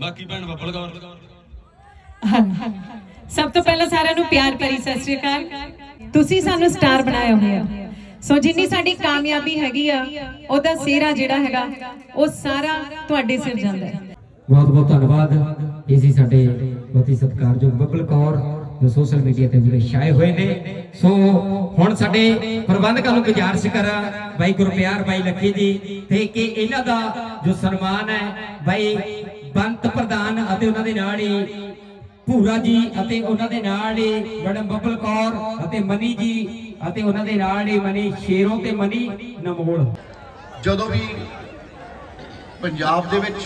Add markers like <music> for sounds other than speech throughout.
ਬਾਕੀ ਭੈਣ ਬੱਬਲ ਕੌਰ। ਹਾਂ। ਸਭ ਤੋਂ ਪਹਿਲਾਂ ਸਾਰਿਆਂ ਨੂੰ ਪਿਆਰ ਭਰੀ ਸਤਿ ਸ਼੍ਰੀ ਅਕਾਲ। ਤੁਸੀਂ ਸਾਨੂੰ ਸਟਾਰ ਬਣਾਇਆ ਹੋਇਆ ਸੋ ਜਿੰਨੀ ਸਾਡੀ ਕਾਮਯਾਬੀ ਹੈਗੀ ਆ ਉਹਦਾ ਸਿਹਰਾ ਜਿਹੜਾ ਹੈਗਾ ਉਹ ਸਾਰਾ ਤੁਹਾਡੇ ਸਿਰ ਜਾਂਦਾ ਹੈ। ਬਹੁਤ ਬਹੁਤ ਧੰਨਵਾਦ। ਇਹ ਸੀ ਸਾਡੇ ਬਹੁਤ ਹੀ ਸਤਿਕਾਰਯੋਗ ਬੱਬਲ ਕੌਰ ਜੋ ਸੋਸ਼ਲ ਮੀਡੀਆ ਤੇ ਜਿਹੜੇ ਛਾਏ ਹੋਏ ਨੇ। ਸੋ ਹੁਣ ਸਾਡੇ ਪ੍ਰਬੰਧਕਾਂ ਨੂੰ ਗੁਜ਼ਾਰਿਸ਼ ਕਰਾਂ ਬਾਈ ਗੁਰਪਿਆਰ ਬਾਈ ਲੱਖੀ ਜੀ ਤੇ ਕਿ ਇਹਨਾਂ ਦਾ ਜੋ ਸਨਮਾਨ ਹੈ ਬਾਈ ਬੰਤ ਪ੍ਰਧਾਨ ਅਤੇ ਉਹਨਾਂ ਦੇ ਨਾਲ ਹੀ ਭੂਰਾ ਜੀ ਅਤੇ ਉਹਨਾਂ ਦੇ ਨਾਲ ਹੀ ਮੈਡਮ ਬੱਬਲ ਕੌਰ ਅਤੇ ਮਨੀ ਜੀ ਅਤੇ ਉਹਨਾਂ ਦੇ ਨਾਲ ਹੀ ਮਨੀ ਸ਼ੇਰੋਂ ਤੇ ਮਨੀ ਨਮੋਲ। ਜਦੋਂ ਵੀ ਪੰਜਾਬ ਦੇ ਵਿੱਚ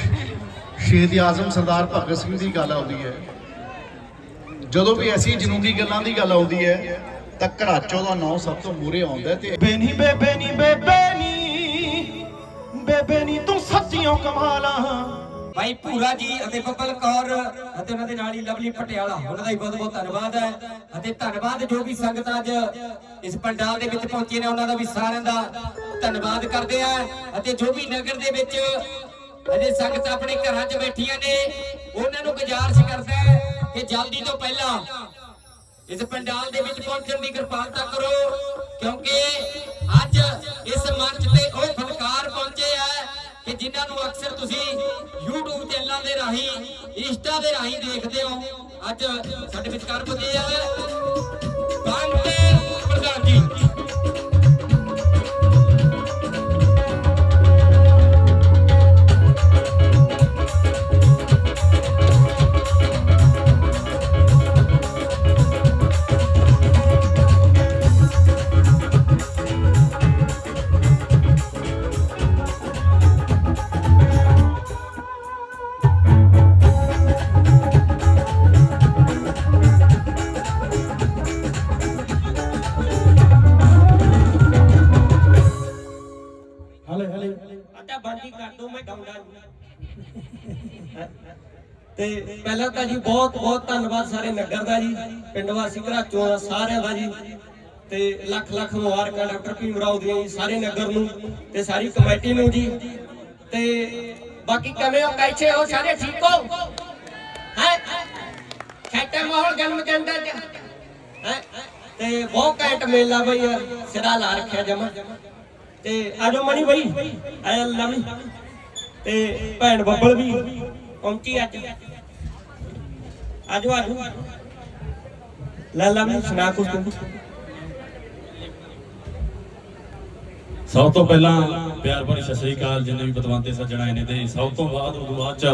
ਸ਼ਹੀਦ ਆਜ਼ਮ ਸਰਦਾਰ ਭਗਤ ਸਿੰਘ ਦੀ ਗੱਲ ਆਉਂਦੀ ਹੈ ਜਦੋਂ ਵੀ ਐਸੀ ਜਨੂਨੀ ਗੱਲਾਂ ਦੀ ਗੱਲ ਆਉਂਦੀ ਹੈ ਤਾਂ ਘੜਾਚੋ ਦਾ ਨਾਂ ਸਭ ਤੋਂ ਮੂਹਰੇ ਆਉਂਦਾ ਤੇ ਬੇਨੀ ਬੇਬੇ ਨੀ ਬੇਬੇ ਨੀ ਬੇਬੇ ਨੀ ਤੂੰ ਸੱਚੀਓ ਕਮਾਲਾਂ ਭਾਈ ਭੂਰਾ ਜੀ ਅਤੇ ਬੱਬਲ ਕੌਰ ਅਤੇ ਉਹਨਾਂ ਦੇ ਨਾਲ ਹੀ ਲਵਲੀ ਪਟਿਆਲਾ, ਉਹਨਾਂ ਦਾ ਹੀ ਬਹੁਤ ਬਹੁਤ ਧੰਨਵਾਦ ਹੈ। ਅਤੇ ਧੰਨਵਾਦ ਜੋ ਵੀ ਸੰਗਤ ਅੱਜ ਇਸ ਪੰਡਾਲ ਦੇ ਵਿੱਚ ਪਹੁੰਚੇ ਨੇ, ਉਹਨਾਂ ਦਾ ਵੀ ਸਾਰਿਆਂ ਦਾ ਧੰਨਵਾਦ ਕਰਦੇ ਆ। ਅਤੇ ਜੋ ਵੀ ਨਗਰ ਦੇ ਵਿੱਚ ਅਜੇ ਸੰਗਤ ਆਪਣੇ ਘਰਾਂ 'ਚ ਬੈਠੀਆਂ ਨੇ, ਉਹਨਾਂ ਨੂੰ ਗੁਜ਼ਾਰਿਸ਼ ਕਰਦਾ ਹੈ ਕਿ ਜਲਦੀ ਤੋਂ ਪਹਿਲਾਂ ਇਸ ਪੰਡਾਲ ਦੇ ਵਿੱਚ ਪਹੁੰਚਣ ਦੀ ਕਿਰਪਾਲਤਾ ਕਰੋ, ਕਿਉਂਕਿ ਅੱਜ ਇਸ ਮੰਚ ਤੇ ਜਿਨ੍ਹਾਂ ਨੂੰ ਅਕਸਰ ਤੁਸੀਂ YouTube ਚੈਨਲਾਂ ਦੇ ਰਾਹੀਂ, ਇੰਸਟਾ ਦੇ ਰਾਹੀਂ ਦੇਖਦੇ ਹੋ, ਅੱਜ ਸਾਡੇ ਵਿਚਕਾਰ ਪੁੱਜੇ ਆ। ਬੰਤੇ ਪ੍ਰਧਾਨ ਜੀ। ਅੱਡਾ ਬਾਂਦੀ ਕਰ ਦੋ, ਮੈਂ ਗਾਉਂਦਾ <laughs> ਤੇ ਪਹਿਲਾਂ ਤਾਂ ਜੀ ਬਹੁਤ ਬਹੁਤ ਧੰਨਵਾਦ ਸਾਰੇ ਨਗਰ ਦਾ ਜੀ, ਪਿੰਡ ਵਾਸੀ ਘਰਾਚੋਂ ਦਾ ਸਾਰਿਆਂ ਦਾ ਜੀ। ਤੇ ਲੱਖ ਲੱਖ ਮੁਬਾਰਕਾਂ ਡਾਕਟਰ ਭੀਮ ਰਾਓ ਦੀਆਂ ਜੀ, ਸਾਰੇ ਨਗਰ ਨੂੰ ਤੇ ਸਾਰੀ ਕਮੇਟੀ ਨੂੰ ਜੀ। ਤੇ ਬਾਕੀ ਕਿਵੇਂ ਹੋ ਕੈਸੇ ਹੋ ਸਾਰੇ ਠੀਕ ਹੋ? ਹੈ? ਖੇਤੇ ਮਾਹੌਲ ਜਨਮ ਜੰਦਾ ਹੈ? ਤੇ ਬਹੁਤ ਘੈਂਟ ਮੇਲਾ ਬਈ ਸਿਰਾ ਲਾ ਰੱਖਿਆ ਜਮਾ। ਤੇ ਆਜੋ ਮਣੀ ਬਈ। ਆਇਆ ਲਵੀ ਤੇ ਭੈਣ ਬੱਬਲ ਵੀ ਪਹੁੰਚੀ ਅੱਜ। ਆਜੋ ਆਜੋ। ਲੈ ਲਵੀ ਸੁਣਾ ਕੁਛ ਤੂੰ। ਸਭ ਤੋਂ ਪਹਿਲਾਂ ਪਿਆਰ ਭਰੀ ਸਤਿ ਸ੍ਰੀ ਅਕਾਲ, ਜਿੰਨੇ ਵੀ ਪਤਵੰਤੇ ਸੱਜਣ ਆਏ ਨੇ ਤੇ ਸਭ ਤੋਂ ਬਾਅਦ, ਉਦੋਂ ਬਾਅਦ ਚ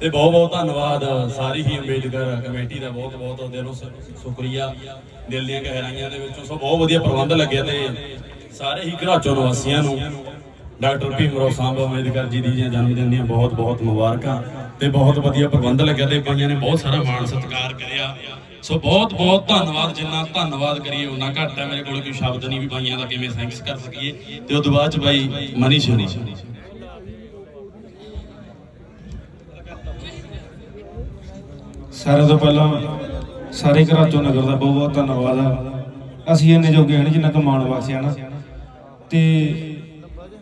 ਤੇ ਬਹੁਤ ਬਹੁਤ ਧੰਨਵਾਦ, ਸਾਰੀ ਹੀ ਅੰਬੇਡਕਰ ਕਮੇਟੀ ਦਾ ਬਹੁਤ ਬਹੁਤ ਦਿਲੋਂ ਸ਼ੁਕਰੀਆ। ਦਿਲ ਦੀਆਂ ਗਹਿਰਾਈਆਂ ਦੇ ਵਿੱਚੋਂ ਸੋ ਬਹੁਤ ਵਧੀਆ ਪ੍ਰਬੰਧ ਲੱਗਿਆ ਤੇ ਸਾਰੇ ਹੀ ਘਰਾਚੋ ਨਿਵਾਸੀਆਂ ਨੂੰ ਡਾਕਟਰ ਭੀਮਰਾਓ ਸਾਹਿਬ ਅੰਬੇਦਕਰ ਜੀ ਦੀ ਜਨਮ ਦਿਨ ਦੀਆਂ ਬਹੁਤ ਬਹੁਤ ਮੁਬਾਰਕਾਂ ਤੇ ਬਹੁਤ ਵਧੀਆ ਪ੍ਰਬੰਧ ਲੱਗਿਆ ਤੇ ਬਾਈਆਂ ਨੇ ਬਹੁਤ ਸਾਰਾ ਮਾਣ ਸਤਿਕਾਰ ਕਰਿਆ। ਸੋ ਬਹੁਤ ਬਹੁਤ ਧੰਨਵਾਦ, ਜਿੰਨਾ ਧੰਨਵਾਦ ਕਰੀਏ ਉਹਨਾਂ ਘੱਟ ਹੈ। ਮੇਰੇ ਕੋਲ ਕੋਈ ਸ਼ਬਦ ਨਹੀਂ ਵੀ ਬਾਈਆਂ ਦਾ ਕਿਵੇਂ ਥੈਂਕਸ ਕਰ ਸਕੀਏ। ਤੇ ਉਸ ਤੋਂ ਬਾਅਦ ਚ ਬਾਈ ਮਨੀਸ਼ ਹੋਣੀ ਸਾਰਿਆਂ ਤੋਂ ਪਹਿਲਾਂ ਸਾਰੇ ਘਰਾਚੋਂ ਨਗਰ ਦਾ ਬਹੁਤ ਬਹੁਤ ਧੰਨਵਾਦ ਆ। ਅਸੀਂ ਇੰਨੇ ਜੋਗੇ ਹਨ ਜਿੰਨਾ ਕਮਾਉਣ ਵਾਸਤੇ ਆ ਨਾ ਤੇ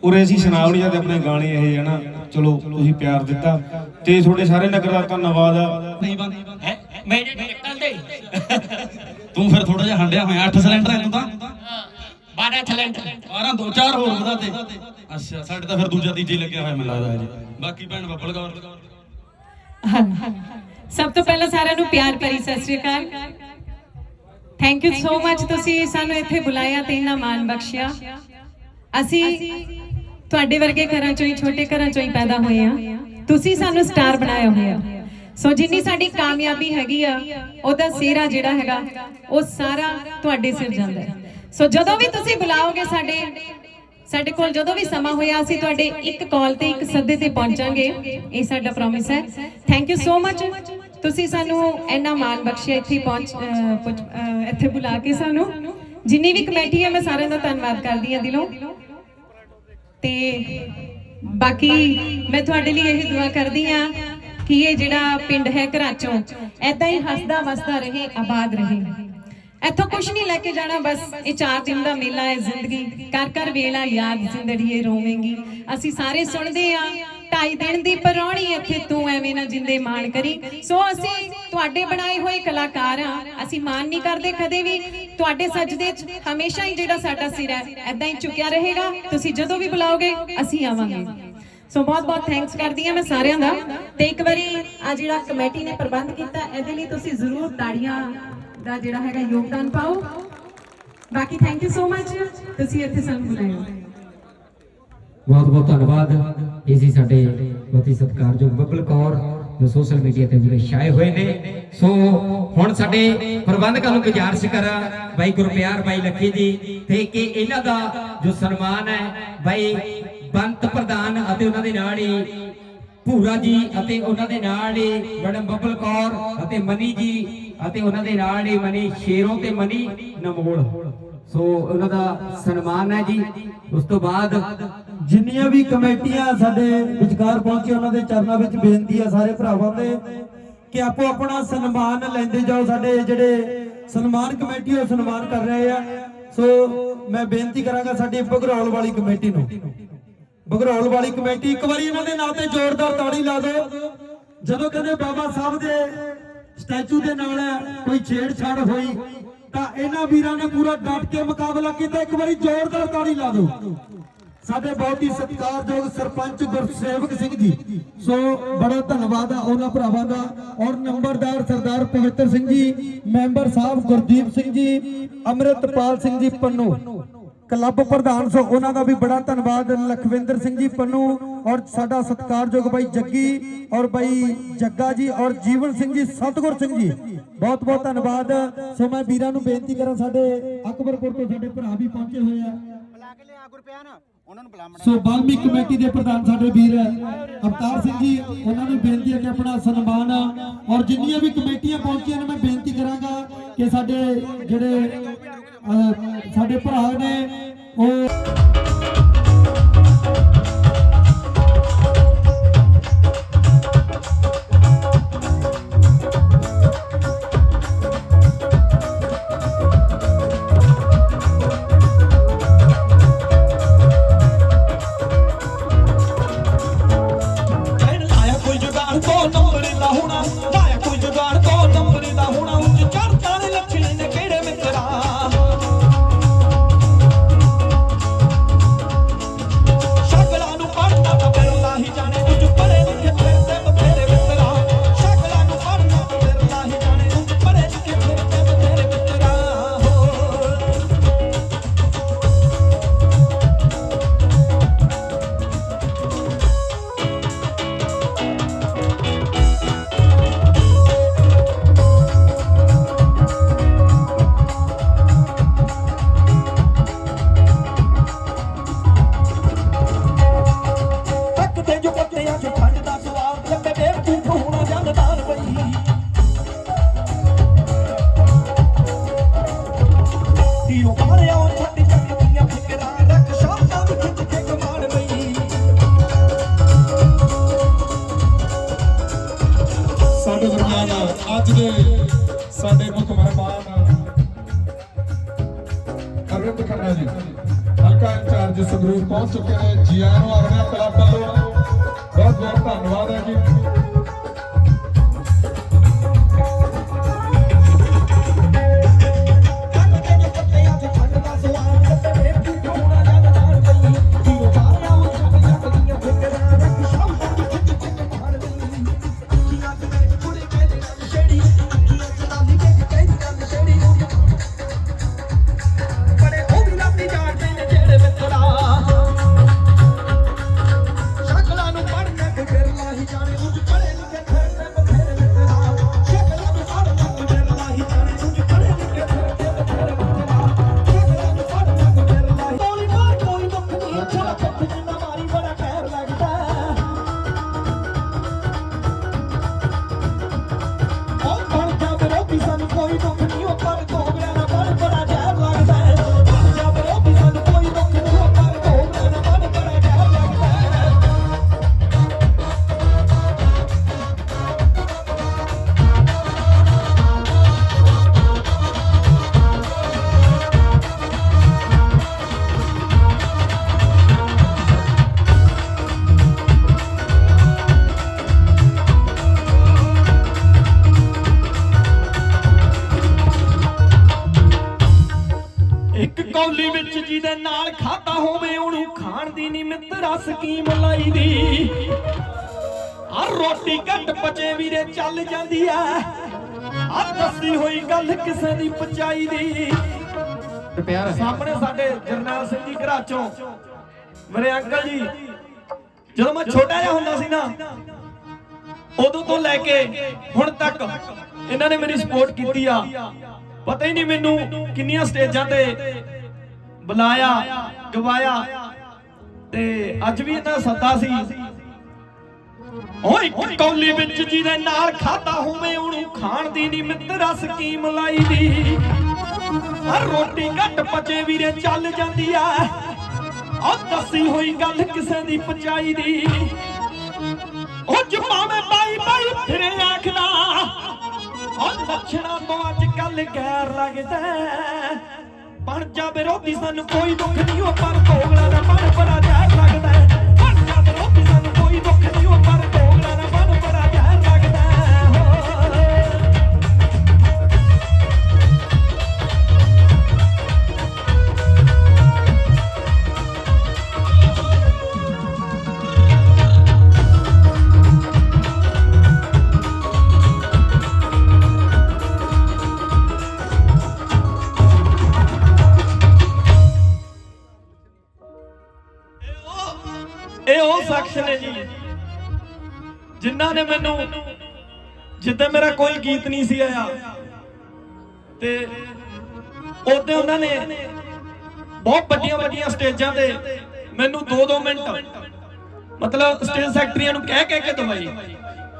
ਉਰੇ ਅਸੀਂ ਸੁਣਾਉ ਨਹੀਂ ਜਾਂਦੇ ਆਪਣੇ ਗਾਣੇ ਇਹ ਹੈ ਨਾ ਚਲੋ ਤੁਸੀਂ ਪਿਆਰ ਦਿੱਤਾ। ਤੇ ਤੁਹਾਡੇ ਸਾਰੇ ਨਗਰ ਦਾ ਧੰਨਵਾਦ ਆ। ਹੈ? ਮੇਰੇ ਨਿਕਲ ਦੇ ਤੂੰ। ਫਿਰ ਥੋੜਾ ਜਿਹਾ ਹੰਡਿਆ ਹੋਇਆ 8 ਸਿਲੰਡਰ ਹੈ ਤੂੰ ਤਾਂ। 12 ਥਲੈਂਡ 12 ਦੋ ਚਾਰ ਹੋਰ ਵਧਾ ਤੇ। ਅੱਛਾ ਸਾਡੇ ਤਾਂ ਫਿਰ ਦੂਜਾ ਤੀਜਾ ਲੱਗਿਆ ਹੋਇਆ ਮੈਨੂੰ ਲੱਗਦਾ ਹੈ ਜੀ ਬਾਕੀ ਭੈਣ ਬੱਬਲ ਹਾਂ। ਸਭ ਤੋਂ ਪਹਿਲਾਂ ਸਾਰਿਆਂ ਨੂੰ ਪਿਆਰ ਭਰੀ ਸਤਿ ਸ਼੍ਰੀ ਅਕਾਲ। ਥੈਂਕ ਯੂ ਸੋ ਮੱਚ ਤੁਸੀਂ ਸਾਨੂੰ ਇੱਥੇ ਬੁਲਾਇਆ ਤੇ ਇੰਨਾ ਮਾਣ ਬਖਸ਼ਿਆ। ਅਸੀਂ ਤੁਹਾਡੇ ਵਰਗੇ ਘਰਾਂ ਚੋਂ ਹੀ ਛੋਟੇ ਘਰਾਂ ਚੋਂ ਹੀ ਪੈਦਾ ਹੋਏ ਆ ਤੁਸੀਂ ਸਾਨੂੰ ਸਟਾਰ ਬਣਾਇਆ ਹੋਇਆ। ਸੋ ਜਿੰਨੀ ਸਾਡੀ ਕਾਮਯਾਬੀ ਹੈਗੀ ਆ ਉਹਦਾ ਸਿਹਰਾ ਜਿਹੜਾ ਹੈਗਾ ਉਹ ਸਾਰਾ ਤੁਹਾਡੇ ਸਿਰ ਜਾਂਦਾ ਹੈ। ਸੋ ਜਦੋਂ ਵੀ ਤੁਸੀਂ ਬੁਲਾਓਗੇ ਸਾਡੇ ਸਾਡੇ ਕੋਲ ਜਦੋਂ ਵੀ ਸਮਾਂ ਹੋਇਆ ਅਸੀਂ ਤੁਹਾਡੇ ਇੱਕ ਕਾਲ ਤੇ ਇੱਕ ਸੱਦੇ ਤੇ ਪਹੁੰਚਾਂਗੇ। ਇਹ ਸਾਡਾ ਪ੍ਰੋਮਿਸ ਹੈ। ਥੈਂਕ ਯੂ ਸੋ ਮੱਚ ਤੁਸੀਂ ਸਾਨੂੰ ਇੰਨਾ ਮਾਣ ਬਖਸ਼ਿਆ ਇੱਥੇ ਪਹੁੰਚ ਅਹ, ਇੱਥੇ ਬੁਲਾ ਕੇ ਸਾਨੂੰ। ਜਿੰਨੀ ਵੀ ਕਮੇਟੀ ਹੈ, ਮੈਂ ਸਾਰਿਆਂ ਦਾ ਧੰਨਵਾਦ ਕਰਦੀ ਹਾਂ ਦਿਲੋਂ। ਤੇ ਬਾਕੀ ਮੈਂ ਤੁਹਾਡੇ ਲਈ ਇਹ ਦੁਆ ਕਰਦੀ ਹਾਂ ਕਿ ਇਹ ਜਿਹੜਾ ਪਿੰਡ ਹੈ ਘਰਾਚੋਂ ਐਦਾਂ ਹੀ ਹੱਸਦਾ ਵਸਦਾ ਰਹੇ, ਆਬਾਦ ਰਹੇ। ਇੱਥੋਂ ਕੁਝ ਨਹੀਂ ਲੈ ਕੇ ਜਾਣਾ, ਬਸ ਇਹ ਚਾਰ ਦਿਨ ਦਾ ਮੇਲਾ ਹੈ, ਜ਼ਿੰਦਗੀ। ਕਰ ਕਰ ਵੇਲਾ, ਯਾਦ ਜ਼ਿੰਦੜੀਏ ਰੋਵੇਂਗੀ। ਅਸੀਂ ਸਾਰੇ ਸੁਣਦੇ ਆ ਢਾਈ ਦਿਨ ਦੀ ਪਰੌਣੀ ਇੱਥੇ ਤੂੰ ਐਵੇਂ ਨਾ ਜਿੰਦੇ ਮਾਣ ਕਰੀ। ਸੋ ਅਸੀਂ ਤੁਹਾਡੇ ਬਣਾਏ ਹੋਏ ਕਲਾਕਾਰ ਆ ਅਸੀਂ ਮਾਣ ਨਹੀਂ ਕਰਦੇ ਕਦੇ ਵੀ। ਤੁਹਾਡੇ ਸਜਦੇ 'ਚ ਹਮੇਸ਼ਾ ਹੀ ਜਿਹੜਾ ਸਾਡਾ ਸਿਰ ਹੈ ਐਦਾਂ ਹੀ ਝੁਕਿਆ ਰਹੇਗਾ। ਤੁਸੀਂ ਜਦੋਂ ਵੀ ਬੁਲਾਓਗੇ, ਅਸੀਂ ਆਵਾਂਗੇ। ਸੋ ਬਹੁਤ ਬਹੁਤ ਥੈਂਕਸ ਕਰਦੀ ਹਾਂ ਮੈਂ ਸਾਰਿਆਂ ਦਾ। ਤੇ ਇੱਕ ਵਾਰੀ ਆ ਜਿਹੜਾ ਕਮੇਟੀ ਨੇ ਪ੍ਰਬੰਧ ਕੀਤਾ, ਇਹਦੇ ਲਈ ਤੁਸੀਂ ਜ਼ਰੂਰ ਤਾੜੀਆਂ ਦਾ ਜਿਹੜਾ ਹੈਗਾ ਯੋਗਦਾਨ ਪਾਓ। ਬਾਕੀ ਥੈਂਕ ਯੂ ਸੋ ਮਚ ਤੁਸੀਂ ਇੱਥੇ ਸਾਨੂੰ ਬੁਲਾਇਆ ਬਹੁਤ ਬਹੁਤ ਧੰਨਵਾਦ। ਇਹ ਸੀ ਸਾਡੇ ਬਹੁਤ ਹੀ ਸਤਿਕਾਰਯੋਗ ਬੱਬਲ ਕੌਰ, ਜੋ ਸੋਸ਼ਲ ਮੀਡੀਆ ਤੇ ਜਿਹੜੇ ਛਾਏ ਹੋਏ ਨੇ। ਸੋ ਹੁਣ ਸਾਡੇ ਪ੍ਰਬੰਧਕਾਂ ਨੂੰ ਗੁਜ਼ਾਰਿਸ਼ ਕਰਾਂ ਬਾਈ ਗੁਰਪਿਆਰ ਬਾਈ ਲੱਖੀ ਜੀ ਤੇ ਕਿ ਇਹਨਾਂ ਦਾ ਜੋ ਸਨਮਾਨ ਹੈ, ਬਾਈ ਬੰਤ ਪ੍ਰਧਾਨ ਅਤੇ ਉਹਨਾਂ ਦੇ ਨਾਲ ਹੀ ਭੂਰਾ ਜੀ ਅਤੇ ਉਹਨਾਂ ਦੇ ਨਾਲ ਹੀ ਮੈਡਮ ਬੱਬਲ ਕੌਰ ਅਤੇ ਮਨੀ ਜੀ ਅਤੇ ਉਹਨਾਂ ਦੇ ਨਾਲ ਹੀ ਮਨੀ ਸ਼ੇਰੋਂ ਤੇ ਮਨੀ ਨਮੋਲ। ਸੋ ਉਹਨਾਂ ਦਾ ਸਨਮਾਨ ਹੈ ਜੀ। ਉਸ ਤੋਂ ਬਾਅਦ ਜਿੰਨੀਆਂ ਵੀ ਕਮੇਟੀਆਂ ਸਾਡੇ ਵਿਚਕਾਰ ਪਹੁੰਚੇ ਉਹਨਾਂ ਦੇ ਚਰਨਾਂ ਵਿੱਚ ਬੇਨਤੀ ਹੈ ਸਾਰੇ ਭਰਾਵਾਂ ਦੇ ਕਿ ਆਪੋ ਆਪਣਾ ਸਨਮਾਨ ਲੈਂਦੇ ਜਾਓ। ਸਾਡੇ ਜਿਹੜੇ ਸਨਮਾਨ ਕਮੇਟੀ, ਉਹ ਸਨਮਾਨ ਕਰ ਰਹੇ ਆ। ਸੋ ਮੈਂ ਬੇਨਤੀ ਕਰਾਂਗਾ ਸਾਡੀ ਬਗਰੌਲ ਵਾਲੀ ਕਮੇਟੀ ਨੂੰ। ਬਗਰੌਲ ਵਾਲੀ ਕਮੇਟੀ, ਇੱਕ ਵਾਰੀ ਇਹਨਾਂ ਦੇ ਨਾਂ ਤੇ ਜ਼ੋਰਦਾਰ ਤਾੜੀ ਲਾ ਦਿਓ। ਜਦੋਂ ਕਦੇ ਬਾਬਾ ਸਾਹਿਬ ਦੇ ਸਟੈਚੂ ਦੇ ਨਾਲ ਕੋਈ ਛੇੜਛਾੜ ਹੋਈ ਤਾਂ ਇਹਨਾਂ ਵੀਰਾਂ ਨੇ ਪੂਰਾ ਡਟ ਕੇ ਮੁਕਾਬਲਾ ਕੀਤਾ। ਇੱਕ ਵਾਰੀ ਜ਼ੋਰਦਾਰ ਤਾੜੀ ਲਾ ਦਿਓ। ਸਾਡੇ ਬਹੁਤ ਹੀ ਸਤਿਕਾਰਯੋਗ ਸਰਪੰਚ ਗੁਰਸੇਵਕ ਸਿੰਘ ਜੀ। ਸੋ ਬੜਾ ਧੰਨਵਾਦ ਆ ਉਹਨਾਂ ਭਰਾਵਾਂ ਦਾ। ਔਰ ਨੰਬਰਦਾਰ ਸਰਦਾਰ ਪਵਿੱਤਰ ਸਿੰਘ ਜੀ, ਮੈਂਬਰ ਸਾਹਿਬ ਗੁਰਦੀਪ ਸਿੰਘ ਜੀ, ਅੰਮ੍ਰਿਤਪਾਲ ਸਿੰਘ ਜੀ ਪੰਨੂ। ਕਲੱਬ ਪ੍ਰਧਾਨ ਸੋ ਉਹਨਾਂ ਦਾ ਵੀ ਬੜਾ ਧੰਨਵਾਦ, ਲਖਵਿੰਦਰ ਸਿੰਘ ਜੀ, ਪੰਨੂ ਔਰ ਸਾਡਾ ਸਤਿਕਾਰਯੋਗ ਬਾਈ ਜੱਗੀ ਔਰ ਬਾਈ ਜੱਗਾ ਜੀ ਔਰ ਜੀਵਨ ਸਿੰਘ ਜੀ, ਸਤਗੁਰ ਸਿੰਘ ਜੀ, ਬਹੁਤ ਬਹੁਤ ਧੰਨਵਾਦ। ਸੋ ਮੈਂ ਵੀਰਾਂ ਨੂੰ ਬੇਨਤੀ ਕਰਾਂ, ਸਾਡੇ ਅਕਬਰਪੁਰ ਤੋਂ ਸਾਡੇ ਭਰਾ ਵੀ ਪਹੁੰਚੇ ਹੋਏ ਆ। ਸੋ ਬਾਲਮੀਕ ਕਮੇਟੀ ਦੇ ਪ੍ਰਧਾਨ ਸਾਡੇ ਵੀਰ ਅਵਤਾਰ ਸਿੰਘ ਜੀ, ਉਹਨਾਂ ਨੂੰ ਬੇਨਤੀ ਹੈ ਕਿ ਆਪਣਾ ਸਨਮਾਨ ਔਰ ਜਿੰਨੀਆਂ ਵੀ ਕਮੇਟੀਆਂ ਪਹੁੰਚੀਆਂ ਨੇ, ਮੈਂ ਬੇਨਤੀ ਕਰਾਂਗਾ ਕਿ ਸਾਡੇ ਜਿਹੜੇ ਸਾਡੇ ਭਰਾ ਨੇ ਉਹ ਸਾਡੇ ਅੱਜ ਦੇ ਸਾਡੇ ਮੁੱਖ ਮਹਿਮਾਨ ਅਰਵਿੰਦ ਖੰਨਾ ਜੀ। ਹਲਕਾ ਇੰਚਾਰਜ ਸੰਗਰੂਰ ਪਹੁੰਚ ਚੁੱਕੇ ਨੇ। ਜੀ ਆਇਆਂ ਨੂੰ ਆਖਦੇ ਹਾਂ ਕਲੱਬ ਵੱਲੋਂ ਬਹੁਤ ਬਹੁਤ ਧੰਨਵਾਦ ਹੈ ਜੀ। ਕੌਲੀ ਵਿੱਚ ਜਿਹਦੇ ਨਾਲ ਖਾਤਾ ਹੋਵੇ ਉਹਨੂੰ ਖਾਣ ਦੀ ਨਹੀਂ ਮਿੱਤਰਾ ਸਕੀਮ ਲਾਈ ਦੀ? ਆ ਰੋਟੀ ਘੱਟ ਪਚੇ ਵੀਰੇ ਚੱਲ ਜਾਂਦੀ ਐ। ਆ ਦੱਸੀ ਹੋਈ ਗੱਲ ਕਿਸੇ ਦੀ ਪਚਾਈ ਦੀ। ਸਾਹਮਣੇ ਸਾਡੇ ਜਰਨੈਲ ਸਿੰਘ ਜੀ ਘਰਾਚੋਂ ਮੇਰੇ ਅੰਕਲ ਜੀ ਜਦੋਂ ਮੈਂ ਛੋਟਾ ਜਿਹਾ ਹੁੰਦਾ ਸੀ ਨਾ ਉਦੋਂ ਤੋਂ ਲੈ ਕੇ ਹੁਣ ਤੱਕ ਇਹਨਾਂ ਨੇ ਮੇਰੀ ਸਪੋਰਟ ਕੀਤੀ ਆ। ਪਤਾ ਹੀ ਨਹੀਂ ਮੈਨੂੰ ਕਿੰਨੀਆਂ ਸਟੇਜਾਂ ਤੇ ਬੁਲਾਇਆ, ਗਵਾਇਆ ਤੇ ਅੱਜ ਵੀ ਇਹਨਾਂ ਸੱਦਾ ਸੀ। ਓਏ, ਇੱਕ ਕੌਲੀ ਵਿੱਚ ਜਿਹਦੇ ਨਾਲ ਖਾਦਾ ਹੋਵੇ, ਉਹਨੂੰ ਖਾਣ ਦੀ ਨਹੀਂ ਮਿੱਤਰਾ ਸਕੀਮ ਲਾਈ ਦੀ। ਹਰ ਰੋਟੀ ਘੱਟ ਪਚੇ ਵੀਰੇ, ਚੱਲ ਜਾਂਦੀ ਆ। ਉਹ ਦੱਸੀ ਹੋਈ ਗੱਲ ਕਿਸੇ ਦੀ ਪਚਾਈ ਦੀ। ਉਹ ਜਮਾਵੇਂ ਬਾਈ ਬਾਈ ਫਿਰੇ ਆਖਦਾ ਉਹ ਲੱਛਣਾ ਤੋਂ ਅੱਜ ਕੱਲ ਗੈਰ ਲੱਗਦਾ। ਬਣ ਜਾ ਵਿਰੋਧੀ ਸਾਨੂੰ ਕੋਈ ਦੁੱਖ ਨਹੀਂ ਉਹ ਪਰ ਕੋਗਲਾ ਦਾ ਮਨ ਬੜਾ ਜ਼ਹਿਰ ਲੱਗਦਾ ਬਣ ਜਾ ਵਿਰੋਧੀ ਸਾਨੂੰ ਕੋਈ ਦੁੱਖ ਨਹੀਂ ਉਹ ਪਰ ਕੋਈ ਗੀਤ ਨਹੀਂ ਸੀ ਆਇਆ। ਤੇ ਉਹਦੇ ਉਹਨਾਂ ਨੇ ਬਹੁਤ ਵੱਡੀਆਂ ਵੱਡੀਆਂ ਸਟੇਜਾਂ ਤੇ ਮੈਨੂੰ 2-2 ਮਿੰਟ ਮਤਲਬ ਸਟੇਜ ਸੈਕਟਰੀਆਂ ਨੂੰ ਕਹਿ ਕਹਿ ਕੇ ਦਵਾਈ।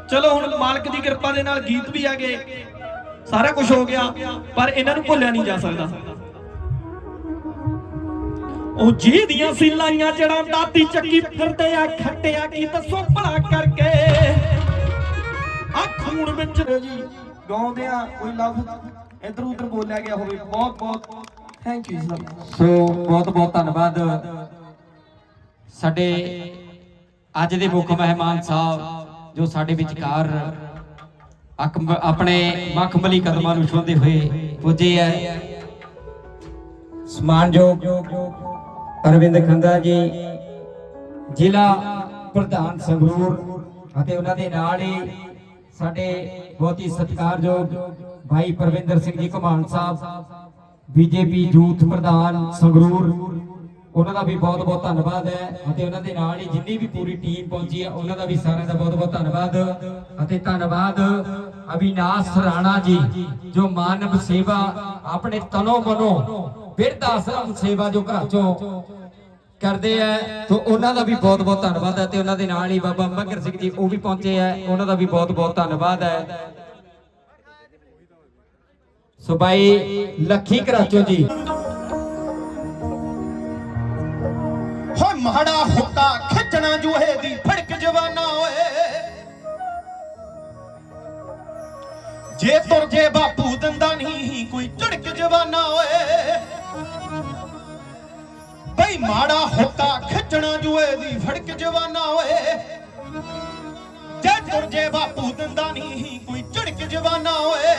ਚਲੋ ਹੁਣ ਮਾਲਕ ਦੀ ਕਿਰਪਾ ਦੇ ਨਾਲ ਗੀਤ ਵੀ ਆ ਗਏ। ਸਾਰਾ ਕੁਝ ਹੋ ਗਿਆ, ਪਰ ਇਹਨਾਂ ਨੂੰ ਭੁੱਲਿਆ ਨਹੀਂ ਜਾ ਸਕਦਾ। ਉਹ ਜੀ ਦੀਆਂ ਸੀ ਲਾਈਆਂ ਜੜਾਂ ਦਾਤੀ ਚੱਕੀ ਫਿਰਦੇ ਆ, ਖੱਟਿਆ ਕੀ ਦੱਸੋ ਭਲਾ ਕਰਕੇ। ਆ ਖੂਨ ਵਿੱਚ। ਜੀ ਗਾਉਂਦੇ ਕੋਈ ਲਫ਼ਜ਼ ਇਧਰ ਉਧਰ ਬੋਲਿਆ ਗਿਆ ਹੋਵੇ, ਬਹੁਤ ਬਹੁਤ ਥੈਂਕ ਯੂ ਸਰ ਸੋ ਬਹੁਤ ਬਹੁਤ ਧੰਨਵਾਦ। ਸਾਡੇ ਅੱਜ ਦੇ ਮੁੱਖ ਮਹਿਮਾਨ ਸਾਹਿਬ, ਜੋ ਸਾਡੇ ਵਿਚਕਾਰ ਆਪਣੇ ਮਖਮਲੀ ਕਦਮਾਂ ਨੂੰ ਛੂਹਦੇ ਹੋਏ ਪੁੱਜੇ ਹੈ ਸਮਾਨਯੋਗ ਅਰਵਿੰਦ ਖੰਦਾ ਜੀ, ਜ਼ਿਲ੍ਹਾ ਪ੍ਰਧਾਨ ਸੰਗਰੂਰ ਅਤੇ ਉਹਨਾਂ ਦੇ ਨਾਲ ਹੀ ਸਾਡੇ ਬਹੁਤ ਹੀ ਸਤਿਕਾਰਯੋਗ ਭਾਈ ਪ੍ਰਵਿੰਦਰ ਸਿੰਘ ਜੀ ਘਮਾਨ ਸਾਹਿਬ, ਬੀਜੇਪੀ ਯੂਥ ਪ੍ਰਧਾਨ ਸੰਗਰੂਰ, ਉਹਨਾਂ ਦਾ ਵੀ ਬਹੁਤ ਬਹੁਤ ਧੰਨਵਾਦ ਹੈ ਅਤੇ ਉਹਨਾਂ ਦੇ ਨਾਲ ਹੀ ਜਿੰਨੀ ਵੀ ਪੂਰੀ ਟੀਮ ਪਹੁੰਚੀ ਹੈ, ਉਹਨਾਂ ਦਾ ਵੀ ਸਾਰਿਆਂ ਦਾ ਬਹੁਤ ਬਹੁਤ ਧੰਨਵਾਦ ਅਤੇ ਧੰਨਵਾਦ ਅਵਿਨਾਸ਼ ਰਾਣਾ ਜੀ, ਜੋ ਮਾਨਵ ਸੇਵਾ ਆਪਣੇ ਤਨੋ ਮਨੋ ਬਿਰਧ ਆਸ਼ਰਮ ਸੇਵਾ ਜੋ ਘਰ ਚੋਂ ਕਰਦੇ ਆ। ਤੋ ਉਹਨਾਂ ਦਾ ਵੀ ਬਹੁਤ ਬਹੁਤ ਧੰਨਵਾਦ ਹੈ ਤੇ ਉਹਨਾਂ ਦੇ ਨਾਲ ਹੀ ਬਾਬਾ ਮਗਰ ਸਿੰਘ ਜੀ ਉਹ ਵੀ ਪਹੁੰਚੇ ਆ। ਉਹਨਾਂ ਦਾ ਵੀ ਬਹੁਤ ਬਹੁਤ ਧੰਨਵਾਦ ਹੈ। ਸੋ ਬਾਈ, ਲੱਖੀ ਕਰਾਚੋ ਜੀ। ਹੋ ਮਾੜਾ ਹੁੱਕਾ ਖਿੱਚਣਾ ਜੂਹੇ ਦੀ ਫੜਕ ਜਵਾਨਾ ਓਏ। ਜੇ ਤੁਰ ਜੇ ਬਾਪੂ ਦੰਦਾ ਨਹੀਂ ਕੋਈ ਝੜਕ ਜਵਾਨਾ ਓਏ। ਬਈ ਮਾੜਾ ਹੁੱਕਾ ਖਿੱਚਣਾ ਜੂਹੇ ਦੀ ਫੜਕ ਜਵਾਨਾ ਓਏ। ਜੇ ਤੁਰ ਜੇ ਬਾਪੂ ਦੰਦਾ ਨਹੀਂ, ਕੋਈ ਝੜਕ ਜਵਾਨਾ ਓਏ।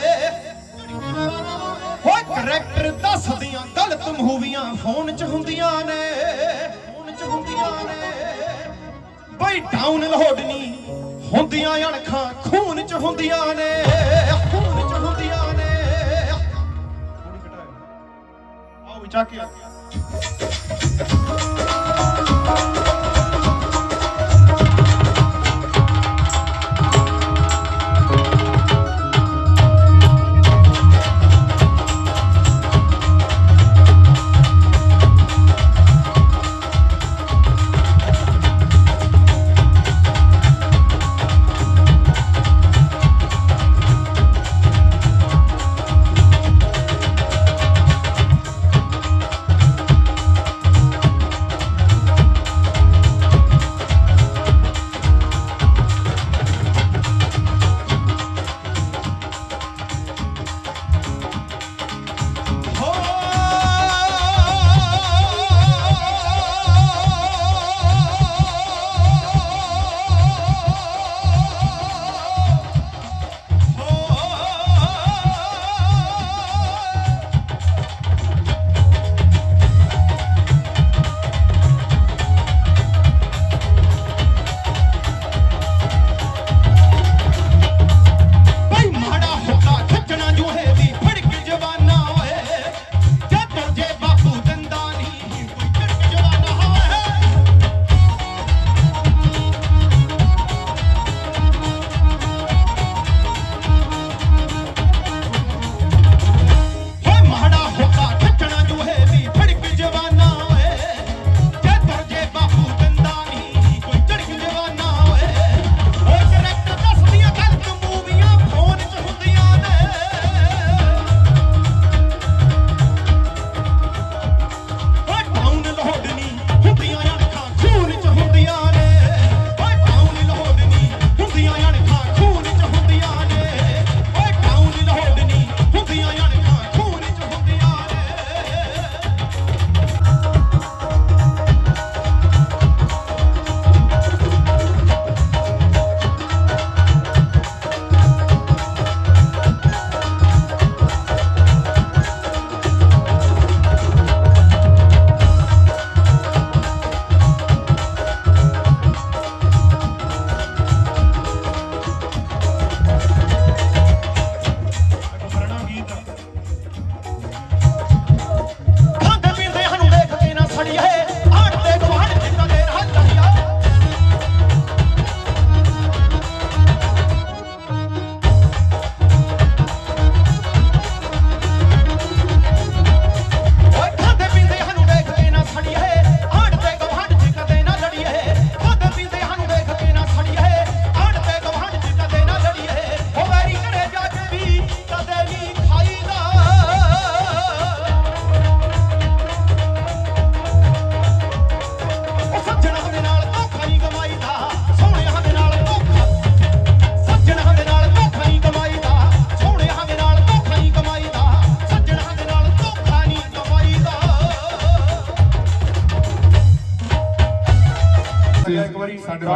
ਹੋਏ ਕਰੈਕਟਰ ਦੱਸਦੀਆਂ ਗਲਤ ਮੂਵੀਆਂ ਫੋਨ 'ਚ ਹੁੰਦੀਆਂ ਨੇ। ਫੋਨ 'ਚ ਹੁੰਦੀਆਂ ਨੇ। ਬਈ ਡਾਊਨ ਲੋਡ ਨਹੀਂ ਹੁੰਦੀਆਂ, ਅਣਖਾਂ ਖੂਨ 'ਚ ਹੁੰਦੀਆਂ ਨੇ। ਖੂਨ 'ਚ ਹੁੰਦੀਆਂ ਨੇ। ਆਓ ਵਿਚਾ ਕੇ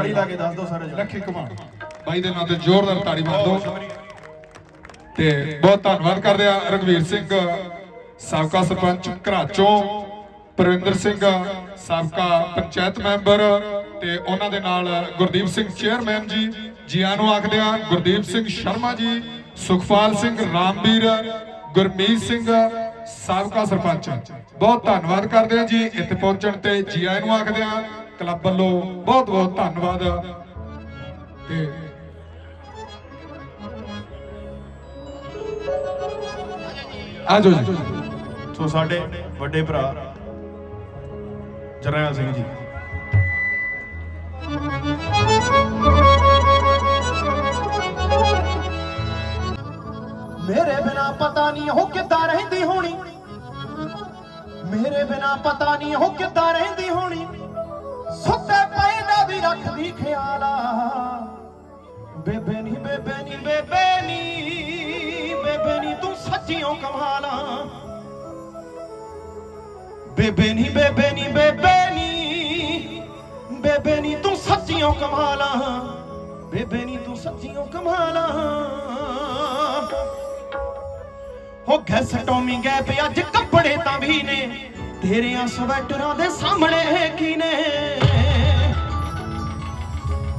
ਤਾੜੀ ਲਾ ਕੇ ਦੱਸ ਦਿਓ ਸਾਰੇ ਲੱਖੀ ਕੁਮਾਰ ਬਾਈ ਦੇ ਨਾਂ ਤੇ ਜ਼ੋਰਦਾਰ ਤਾੜੀ ਮਾਰ ਦਿਓ। ਤੇ ਬਹੁਤ ਧੰਨਵਾਦ ਕਰਦੇ ਆ ਰਗਵੀਰ ਸਿੰਘ, ਸਾਬਕਾ ਸਰਪੰਚ ਘਰਾਚੋਂ, ਪ੍ਰਵਿੰਦਰ ਸਿੰਘ, ਸਾਬਕਾ ਪੰਚਾਇਤ ਮੈਂਬਰ ਤੇ ਉਹਨਾਂ ਦੇ ਨਾਲ ਗੁਰਦੀਪ ਸਿੰਘ ਚੇਅਰਮੈਨ ਜੀ। ਜੀਆਂ ਨੂੰ ਆਖਦੇ ਆ ਗੁਰਦੀਪ ਸਿੰਘ ਸ਼ਰਮਾ ਜੀ, ਸੁਖਪਾਲ ਸਿੰਘ ਰਾਮਵੀਰ, ਗੁਰਮੀਤ ਸਿੰਘ, ਸਾਬਕਾ ਸਰਪੰਚ। ਬਹੁਤ ਧੰਨਵਾਦ ਕਰਦੇ ਆ ਜੀ। ਇੱਥੇ ਪਹੁੰਚਣ ਤੇ ਜੀਆਂ ਨੂੰ ਆਖਦੇ ਆ ਕਲੱਬ ਵੱਲੋਂ ਬਹੁਤ ਬਹੁਤ ਧੰਨਵਾਦ। ਤੇ ਆਜੋ ਜੀ। ਸੋ ਸਾਡੇ ਵੱਡੇ ਭਰਾ ਜਰਨੈਲ ਸਿੰਘ ਜੀ। ਮੇਰੇ ਬਿਨਾ ਪਤਾ ਨਹੀਂ ਉਹ ਕਿੱਦਾਂ ਰਹਿੰਦੀ ਹੋਣੀ। ਮੇਰੇ ਬਿਨਾ ਪਤਾ ਨਹੀਂ ਉਹ ਕਿੱਦਾਂ ਰਹਿੰਦੀ ਹੋਣੀ। ਸੁੱਤੇ ਪਏ ਦਾ ਵੀ ਰੱਖਦੀ ਖਿਆਲਾ ਬੇਬੇ ਨਹੀਂ ਬੇਬੇ ਨਹੀਂ ਬੇਬੇ ਨਹੀਂ ਬੇਬੇ ਨਹੀਂ ਤੂੰ ਸੱਚੀਓ ਕਮਾਲਾ ਬੇਬੇ ਨਹੀਂ ਬੇਬੇ ਨਹੀਂ ਬੇਬੇ ਨਹੀਂ ਬੇਬੇ ਨਹੀਂ ਤੂੰ ਸੱਚੀਓ ਕਮਾਲਾ ਬੇਬੇ ਨਹੀਂ ਤੂੰ ਸੱਚੀਓ ਕਮਾਲਾ ਹੋ ਗੈਸ ਟੋਮੀ ਗਏ ਅੱਜ ਕੱਪੜੇ ਤਾਂ ਵੀ ਨੇ। ਤੇਰਿਆਂ ਸਵੈਟਰਾਂ ਦੇ ਸਾਹਮਣੇ ਕੀ ਨੇ।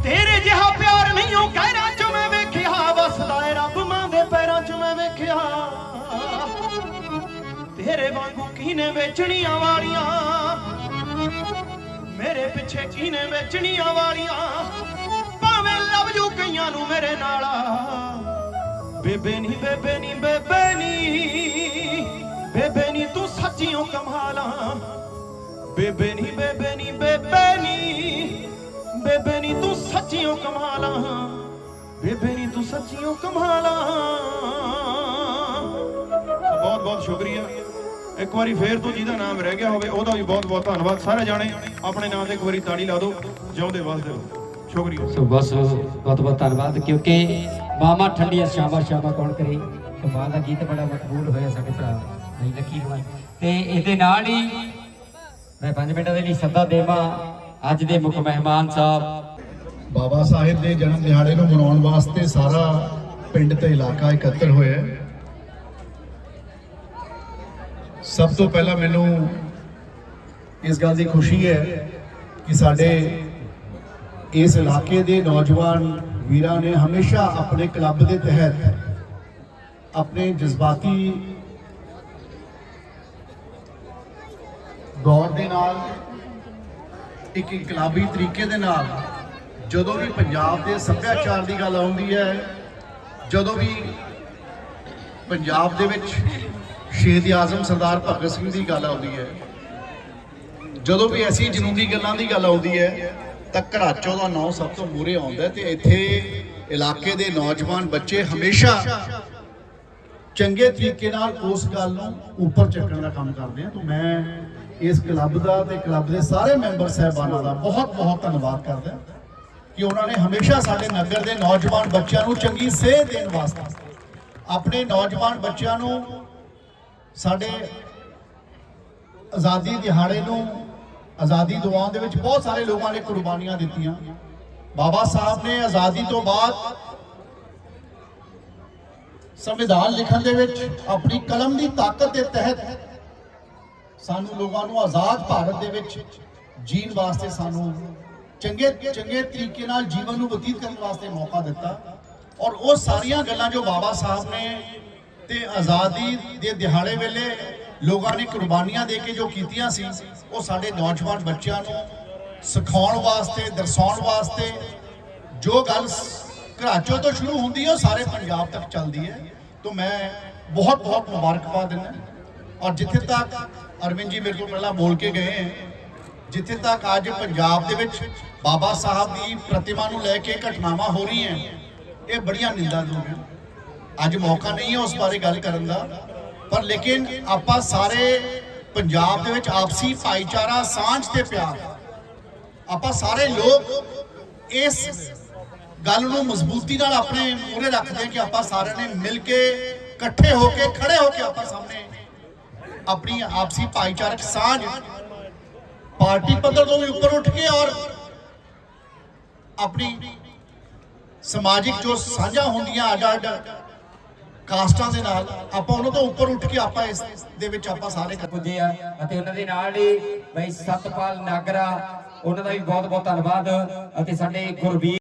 ਤੇਰੇ ਜਿਹਾ ਪਿਆਰ ਨਹੀਂ, ਉਹ ਕਹਿਰਾਂ ਚ ਮੈਂ ਵੇਖਿਆ ਵਸਦਾ ਏ ਰੱਬ ਮਾਂ ਦੇ ਪੈਰਾਂ ਚ ਮੈਂ ਵੇਖਿਆ। ਤੇਰੇ ਵਾਂਗੂ ਕੀਨੇ ਵੇਚਣੀਆਂ ਵਾਲੀਆਂ, ਮੇਰੇ ਪਿੱਛੇ ਕੀਨੇ ਵੇਚਣੀਆਂ ਵਾਲੀਆਂ, ਭਾਵੇਂ ਲਵ ਜੂ ਕਈਆਂ ਨੂੰ ਮੇਰੇ ਨਾਲ। ਬੇਬੇ ਨਹੀਂ ਬੇਬੇ ਨਹੀਂ ਬੇਬੇ ਨਹੀਂ ਬੇਬੇ ਨਹੀਂ ਤੂੰ ਸੱਚੀਓ ਕਮਾਲਾ। ਬੇਬੇ ਨਹੀਂ ਬੇਬੇ ਨਹੀਂ ਬੇਬੇ ਨਹੀਂ ਬੇਬੇ ਨਹੀਂ ਤੂੰ ਸੱਚੀਓ ਕਮਾਲਾ। ਬੇਬੇ ਨਹੀਂ ਤੂੰ ਸੱਚੀਓ ਕਮਾਲਾ। ਬਹੁਤ ਬਹੁਤ ਸ਼ੁਕਰੀਆ। ਇੱਕ ਵਾਰੀ ਫੇਰ ਤੋਂ ਜਿਹਦਾ ਨਾਮ ਰਹਿ ਗਿਆ ਹੋਵੇ, ਉਹਦਾ ਵੀ ਬਹੁਤ ਬਹੁਤ ਧੰਨਵਾਦ। ਸਾਰੇ ਜਾਣੇ, ਆਪਣੇ ਨਾਮ ਤੇ ਇੱਕ ਵਾਰੀ ਤਾੜੀ ਲਾ ਦਿਓ, ਜਿਉਂਦੇ ਵਸਦੇ ਰਹੋ। ਸ਼ੁਕਰੀਆ। ਸੋ ਬਸ ਬਹੁਤ ਬਹੁਤ ਧੰਨਵਾਦ, ਕਿਉਂਕਿ ਮਾਮਾ ਠੰਡੀਆਂ ਸ਼ਾਮਾ ਸ਼ਾਮਾ ਕੌਣ ਕਰੇ? ਕਮਾਲ ਦਾ ਗੀਤ ਬੜਾ ਮਕਬੂਲ ਹੋਇਆ ਸਾਡੇ ਭਰਾ ਨਹੀਂ ਲੱਕੀ ਕੁਮਾਰ ਤੇ ਇਹਦੇ ਨਾਲ ਹੀ ਮੈਂ 5 ਮਿੰਟਾਂ ਦੇ ਲਈ ਸੱਦਾ ਦੇਵਾਂ ਅੱਜ ਦੇ ਮੁੱਖ ਮਹਿਮਾਨ ਸਾਹਿਬ। ਬਾਬਾ ਸਾਹਿਬ ਦੇ ਜਨਮ ਦਿਹਾੜੇ ਨੂੰ ਮਨਾਉਣ ਵਾਸਤੇ ਸਾਰਾ ਪਿੰਡ ਤੇ ਇਲਾਕਾ ਇਕੱਤਰ ਹੋਇਆ ਸਭ ਤੋਂ ਪਹਿਲਾਂ ਮੈਨੂੰ ਇਸ ਗੱਲ ਦੀ ਖੁਸ਼ੀ ਹੈ ਕਿ ਸਾਡੇ ਇਸ ਇਲਾਕੇ ਦੇ ਨੌਜਵਾਨ ਵੀਰਾਂ ਨੇ ਹਮੇਸ਼ਾ ਆਪਣੇ ਕਲੱਬ ਦੇ ਤਹਿਤ ਆਪਣੇ ਜਜ਼ਬਾਤੀ ਗੌਰ ਦੇ ਨਾਲ, ਇੱਕ ਇਨਕਲਾਬੀ ਤਰੀਕੇ ਦੇ ਨਾਲ, ਜਦੋਂ ਵੀ ਪੰਜਾਬ ਦੇ ਸੱਭਿਆਚਾਰ ਦੀ ਗੱਲ ਆਉਂਦੀ ਹੈ, ਜਦੋਂ ਵੀ ਪੰਜਾਬ ਦੇ ਵਿੱਚ ਸ਼ਹੀਦ ਆਜ਼ਮ ਸਰਦਾਰ ਭਗਤ ਸਿੰਘ ਦੀ ਗੱਲ ਆਉਂਦੀ ਹੈ, ਜਦੋਂ ਵੀ ਐਸੀ ਜਨੂਨੀ ਗੱਲਾਂ ਦੀ ਗੱਲ ਆਉਂਦੀ ਹੈ, ਤਾਂ ਘਰਾਚੋ ਦਾ ਨਾਂ ਸਭ ਤੋਂ ਮੂਰੇ ਆਉਂਦਾ ਹੈ ਤੇ ਇੱਥੇ ਇਲਾਕੇ ਦੇ ਨੌਜਵਾਨ ਬੱਚੇ ਹਮੇਸ਼ਾ ਚੰਗੇ ਤਰੀਕੇ ਨਾਲ ਉਸ ਗੱਲ ਨੂੰ ਉੱਪਰ ਚੱਕਣ ਦਾ ਕੰਮ ਕਰਦੇ ਆ। ਤਾਂ ਮੈਂ ਇਸ ਕਲੱਬ ਦਾ ਤੇ ਕਲੱਬ ਦੇ ਸਾਰੇ ਮੈਂਬਰ ਸਹਿਬਾਨਾਂ ਦਾ ਬਹੁਤ ਬਹੁਤ ਧੰਨਵਾਦ ਕਰਦਾ ਕਿ ਉਹਨਾਂ ਨੇ ਹਮੇਸ਼ਾ ਸਾਡੇ ਨਗਰ ਦੇ ਨੌਜਵਾਨ ਬੱਚਿਆਂ ਨੂੰ ਚੰਗੀ ਸੇਧ ਦੇਣ ਵਾਸਤੇ ਆਪਣੇ ਨੌਜਵਾਨ ਬੱਚਿਆਂ ਨੂੰ, ਸਾਡੇ ਆਜ਼ਾਦੀ ਦਿਹਾੜੇ ਨੂੰ, ਆਜ਼ਾਦੀ ਦਿਵਾਉਣ ਦੇ ਵਿੱਚ ਬਹੁਤ ਸਾਰੇ ਲੋਕਾਂ ਨੇ ਕੁਰਬਾਨੀਆਂ ਦਿੱਤੀਆਂ। ਬਾਬਾ ਸਾਹਿਬ ਨੇ ਆਜ਼ਾਦੀ ਤੋਂ ਬਾਅਦ ਸੰਵਿਧਾਨ ਲਿਖਣ ਦੇ ਵਿੱਚ ਆਪਣੀ ਕਲਮ ਦੀ ਤਾਕਤ ਦੇ ਤਹਿਤ ਸਾਨੂੰ ਲੋਕਾਂ ਨੂੰ ਆਜ਼ਾਦ ਭਾਰਤ ਦੇ ਵਿੱਚ ਜੀਣ ਵਾਸਤੇ ਸਾਨੂੰ ਚੰਗੇ ਚੰਗੇ ਤਰੀਕੇ ਨਾਲ ਜੀਵਨ ਨੂੰ ਬਤੀਤ ਕਰਨ ਵਾਸਤੇ ਮੌਕਾ ਦਿੱਤਾ। ਔਰ ਉਹ ਸਾਰੀਆਂ ਗੱਲਾਂ ਜੋ ਬਾਬਾ ਸਾਹਿਬ ਨੇ ਤੇ ਆਜ਼ਾਦੀ ਦੇ ਦਿਹਾੜੇ ਵੇਲੇ ਲੋਕਾਂ ਨੇ ਕੁਰਬਾਨੀਆਂ ਦੇ ਕੇ ਜੋ ਕੀਤੀਆਂ ਸੀ, ਉਹ ਸਾਡੇ ਨੌਜਵਾਨ ਬੱਚਿਆਂ ਨੂੰ ਸਿਖਾਉਣ ਵਾਸਤੇ, ਦਰਸਾਉਣ ਵਾਸਤੇ ਜੋ ਗੱਲ ਘਰਾਚੋ ਤੋਂ ਸ਼ੁਰੂ ਹੁੰਦੀ ਹੈ, ਉਹ ਸਾਰੇ ਪੰਜਾਬ ਤੱਕ ਚੱਲਦੀ ਹੈ। ਤਾਂ ਮੈਂ ਬਹੁਤ ਬਹੁਤ ਮੁਬਾਰਕਬਾਦ ਦਿੰਦਾ। ਔਰ ਜਿੱਥੇ ਤੱਕ ਅਰਵਿੰਦ ਜੀ ਮੇਰੇ ਤੋਂ ਪਹਿਲਾਂ ਬੋਲ ਕੇ ਗਏ ਹੈ। ਜਿੱਥੇ ਤੱਕ ਅੱਜ ਪੰਜਾਬ ਦੇ ਵਿੱਚ ਬਾਬਾ ਸਾਹਿਬ ਦੀ ਪ੍ਰਤਿਮਾ ਨੂੰ ਲੈ ਕੇ ਘਟਨਾਵਾਂ ਹੋ ਰਹੀਆਂ ਇਹ ਬੜੀਆਂ ਨਿੰਦਾਯੋਗ ਹੈ। ਅੱਜ ਮੌਕਾ ਨਹੀਂ ਹੈ ਉਸ ਬਾਰੇ ਗੱਲ ਕਰਨ ਦਾ, ਪਰ ਲੇਕਿਨ ਆਪਾਂ ਸਾਰੇ ਪੰਜਾਬ ਦੇ ਵਿੱਚ ਆਪਸੀ ਭਾਈਚਾਰਾ ਸਾਂਝ ਤੇ ਪਿਆਰ, ਆਪਾਂ ਸਾਰੇ ਲੋਕ ਇਸ ਗੱਲ ਨੂੰ ਮਜ਼ਬੂਤੀ ਨਾਲ ਆਪਣੇ ਮੂਹਰੇ ਰੱਖਦੇ ਹਾਂ ਕਿ ਆਪਾਂ ਸਾਰਿਆਂ ਨੇ ਮਿਲ ਕੇ ਇਕੱਠੇ ਹੋ ਕੇ, ਖੜੇ ਹੋ ਕੇ ਆਪਾਂ ਸਾਹਮਣੇ ਆਪਣੀ ਆਪਸੀ ਭਾਈਚਾਰਕ ਸਾਂਝ ਪਾਰਟੀ ਪੱਧਰ ਤੋਂ ਵੀ ਉੱਪਰ ਉੱਠ ਕੇ ਔਰ ਆਪਣੀ ਸਮਾਜਿਕ ਜੋ ਸਾਂਝਾ ਹੁੰਦੀਆਂ ਅੱਡ ਅੱਡ ਕਾਸਟਾਂ ਦੇ ਨਾਲ ਆਪਾਂ ਉਹਨਾਂ ਤੋਂ ਉੱਪਰ ਉੱਠ ਕੇ ਆਪਾਂ ਇਸ ਦੇ ਵਿੱਚ ਆਪਾਂ ਸਾਰੇ ਪੁੱਜੇ ਆ ਅਤੇ ਉਹਨਾਂ ਦੇ ਨਾਲ ਹੀ ਬਈ ਸਤਪਾਲ ਨਾਗਰਾ, ਉਹਨਾਂ ਦਾ ਵੀ ਬਹੁਤ ਬਹੁਤ ਧੰਨਵਾਦ ਅਤੇ ਸਾਡੇ ਗੁਰਬੀਰ